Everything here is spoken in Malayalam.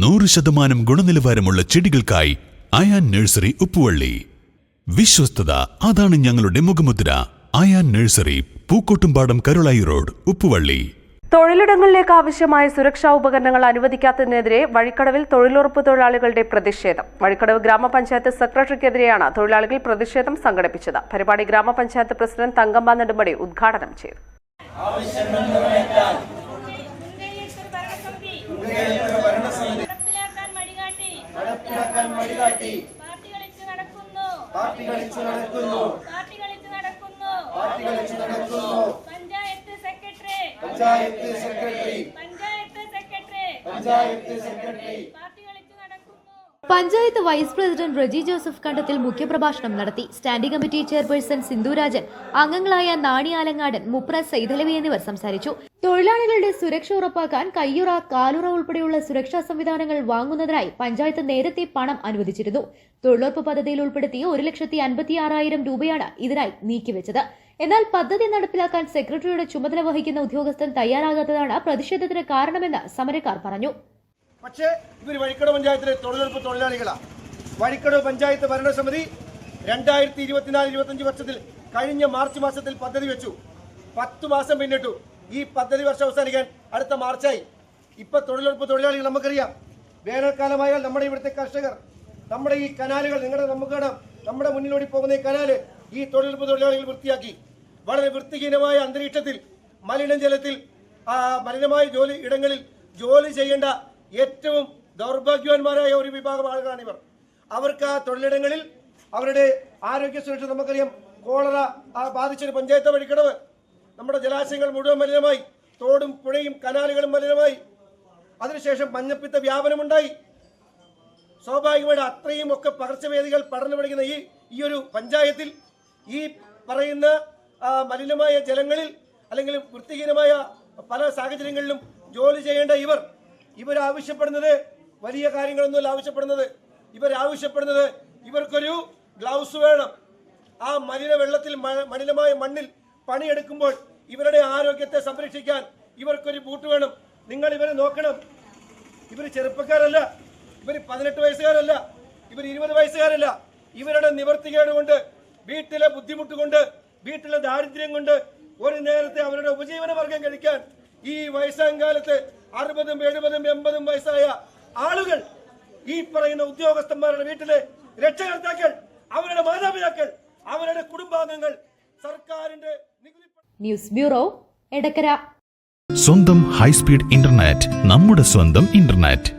നൂറ് ശതമാനം ഗുണനിലവാരമുള്ള ചെടികൾക്കായി അയാൻ നഴ്സറി ഉപ്പുവള്ളി. വിശ്വസ്തത അതാണ് ഞങ്ങളുടെ മുഖമുദ്ര. Ayaan nursery Pookkottumpadam Karulai road Uppuvalli. തൊഴിലിടങ്ങളിലേക്ക് ആവശ്യമായ സുരക്ഷാ ഉപകരണങ്ങൾ അനുവദിക്കാത്തതിനെതിരെ വഴിക്കടവിൽ തൊഴിലുറപ്പ് തൊഴിലാളികളുടെ പ്രതിഷേധം. വഴിക്കടവ് ഗ്രാമപഞ്ചായത്ത് സെക്രട്ടറിക്കെതിരെയാണ് തൊഴിലാളികൾ പ്രതിഷേധം സംഘടിപ്പിച്ചത്. പരിപാടി ഗ്രാമപഞ്ചായത്ത് പ്രസിഡന്റ് തങ്കമ്മ നെടുമ്പടി ഉദ്ഘാടനം ചെയ്തു. നടപ്പിലാക്കാൻ മടികാട്ടി പാർട്ടി കളിച്ചു നടക്കുന്നു. പാർട്ടി കളിച്ചു നടക്കുന്നു. Panchayat secretary. Panchayat secretary. Panchayat secretary. Panchayat നടക്കുന്നു പഞ്ചായത്ത് വൈസ് പ്രസിഡന്റ് റെജി ജോസഫ് കണ്ടത്തിൽ മുഖ്യപ്രഭാഷണം നടത്തി. സ്റ്റാൻഡിംഗ് കമ്മിറ്റി ചെയർപേഴ്സൺ സിന്ധുരാജൻ അംഗങ്ങളായ നാണി ആലങ്ങാടൻ മുപ്ര സൈതലവി എന്നിവർ സംസാരിച്ചു. തൊഴിലാളികളുടെ സുരക്ഷ ഉറപ്പാക്കാൻ കയ്യുറ കാലുറ ഉൾപ്പെടെയുള്ള സുരക്ഷാ സംവിധാനങ്ങൾ വാങ്ങുന്നതിനായി പഞ്ചായത്ത് നേരത്തെ പണം അനുവദിച്ചിരുന്നു. തൊഴിലുറപ്പ് പദ്ധതിയിൽ ഉൾപ്പെടുത്തി ഒരു ലക്ഷത്തി അൻപത്തി ആറായിരം രൂപയാണ് ഇതിനായി നീക്കിവെച്ചത്. എന്നാൽ പദ്ധതി നടപ്പിലാക്കാൻ സെക്രട്ടറിയുടെ ചുമതല വഹിക്കുന്ന ഉദ്യോഗസ്ഥൻ തയ്യാറാകാത്തതാണ് പ്രതിഷേധത്തിന് കാരണമെന്ന് സമരക്കാർ പറഞ്ഞു. പക്ഷേ ഇവർ വഴിക്കടവ് പഞ്ചായത്തിലെ തൊഴിലുറപ്പ് തൊഴിലാളികളാണ് വഴിക്കടവ് പഞ്ചായത്ത് ഭരണസമിതി രണ്ടായിരത്തി ഇരുപത്തിനാല് ഇരുപത്തഞ്ച് വർഷത്തിൽ കഴിഞ്ഞ മാർച്ച് മാസത്തിൽ പദ്ധതി വെച്ചു. പത്ത് മാസം പിന്നിട്ടു. ഈ പദ്ധതി വർഷം അവസാനിക്കാൻ അടുത്ത മാർച്ചായി. ഇപ്പൊ തൊഴിലുറപ്പ് തൊഴിലാളികൾ നമുക്കറിയാം. വേനൽക്കാലമായാൽ നമ്മുടെ ഇവിടുത്തെ കർഷകർ നമ്മുടെ ഈ കനാലുകൾ നിങ്ങളുടെ നമുക്ക് കാണാം. നമ്മുടെ മുന്നിലൂടെ പോകുന്ന ഈ കനാല് ഈ തൊഴിലുറപ്പ് തൊഴിലാളികൾ വൃത്തിയാക്കി. വളരെ വൃത്തിഹീനമായ അന്തരീക്ഷത്തിൽ മലിനജലത്തിൽ ആ മലിനമായ ജോലി ഇടങ്ങളിൽ ജോലി ചെയ്യേണ്ട ഏറ്റവും ദൗർഭാഗ്യവാന്മാരായ ഒരു വിഭാഗം ആളുകളാണ് ഇവർ. അവർക്ക് ആ തൊഴിലിടങ്ങളിൽ അവരുടെ ആരോഗ്യ സുരക്ഷ നമുക്കറിയാം. കോളറ ആ ബാധിച്ചൊരു പഞ്ചായത്ത് വഴിക്കടവ് നമ്മുടെ ജലാശയങ്ങൾ മുഴുവൻ മലിനമായി. തോടും പുഴയും കനാലുകളും മലിനമായി. അതിനുശേഷം മഞ്ഞപ്പിത്ത വ്യാപനമുണ്ടായി. സ്വാഭാവികമായിട്ട് അത്രയും ഒക്കെ പകർച്ചവ്യാധികൾ പടർന്നു പിടിക്കുന്ന ഈ ഈ ഒരു പഞ്ചായത്തിൽ ഈ പറയുന്ന മലിനമായ ജലങ്ങളിൽ അല്ലെങ്കിൽ വൃത്തിഹീനമായ പല സാഹചര്യങ്ങളിലും ജോലി ചെയ്യേണ്ട ഇവർ ഇവർ ആവശ്യപ്പെടുന്നത് വലിയ കാര്യങ്ങളൊന്നുമല്ല ആവശ്യപ്പെടുന്നത്. ഇവരാവശ്യപ്പെടുന്നത് ഇവർക്കൊരു ഗ്ലൗസ് വേണം. ആ മലിന വെള്ളത്തിൽ മലിനമായ മണ്ണിൽ പണിയെടുക്കുമ്പോൾ ഇവരുടെ ആരോഗ്യത്തെ സംരക്ഷിക്കാൻ ഇവർക്കൊരു ബൂട്ട് വേണം. നിങ്ങൾ ഇവരെ നോക്കണം. ഇവർ ചെറുപ്പക്കാരല്ല. ഇവർ പതിനെട്ട് വയസ്സുകാരല്ല. ഇവർ ഇരുപത് വയസ്സുകാരല്ല. ഇവരുടെ നിവർത്തികേട് കൊണ്ട് വീട്ടിലെ ബുദ്ധിമുട്ട് കൊണ്ട് വീട്ടിലെ ദാരിദ്ര്യം കൊണ്ട് ഒരു നേരത്തെ അവരുടെ ഉപജീവന വർഗം കഴിക്കാൻ ഈ വയസ്സാം കാലത്ത് അറുപതും എഴുപതും എൺപതും വയസ്സായ ആളുകൾ ഈ പറയുന്ന ഉദ്യോഗസ്ഥന്മാരുടെ വീട്ടിലെ രക്ഷകർത്താക്കൾ അവരുടെ മാതാപിതാക്കൾ അവരുടെ കുടുംബാംഗങ്ങൾ സർക്കാരിന്റെ നികുതി ന്യൂസ് ബ്യൂറോ എടക്കര. സ്വന്തം ഹൈസ്പീഡ് ഇന്റർനെറ്റ് നമ്മുടെ സ്വന്തം ഇന്റർനെറ്റ്.